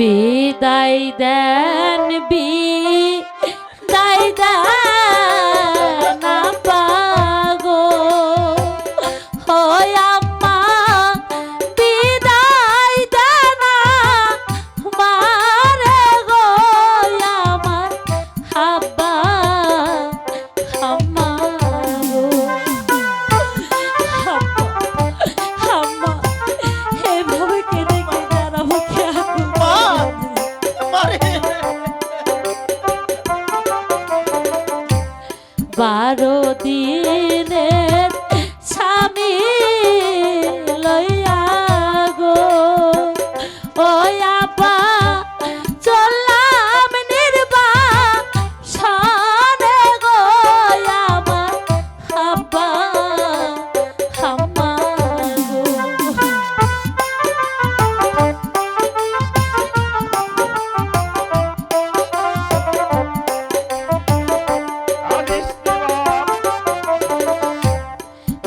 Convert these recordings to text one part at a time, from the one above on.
বিদায় দেন বিদায় বারো দিনের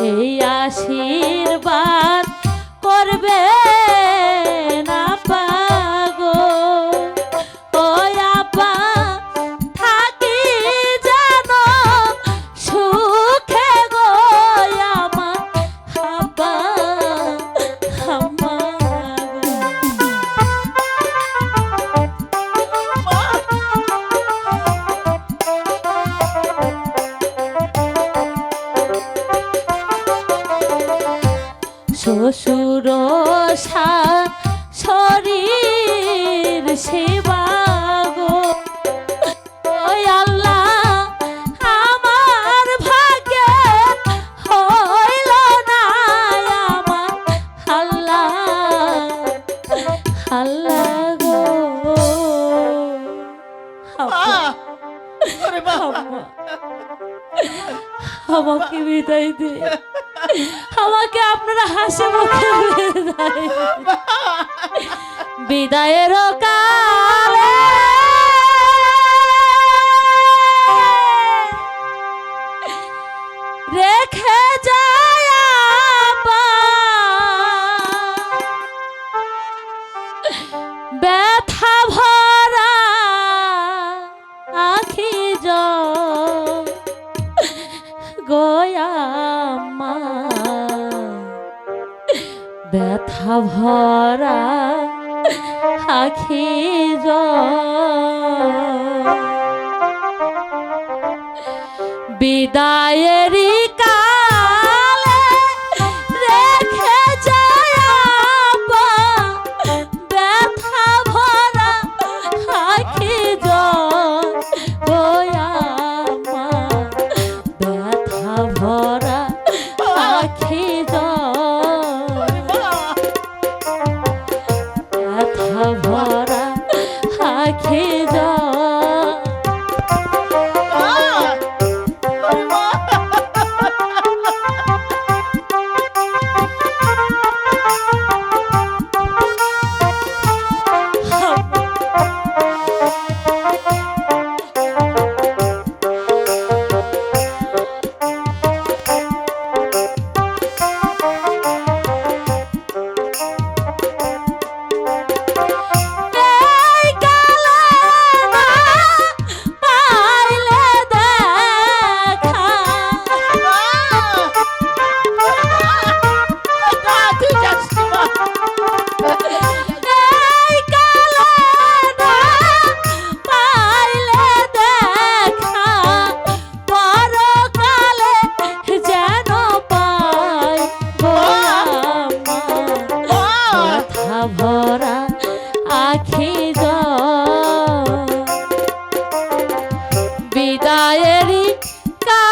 এই আশীর্বাদ সেবা গো ওই আল্লাহ আমার ভাগ্যে হইল না আমার আল্লাহ। আল্লাহ গো। আমাকে বিদায় দে। আমাকে আপনারা হাসি মুখে বিদায়। বিদায়ের কালে রেখে যায়। ব্যথা ভরা আখি জল ব্যথা ভরা আখি জল। বিদায়েরই গায়েরি কা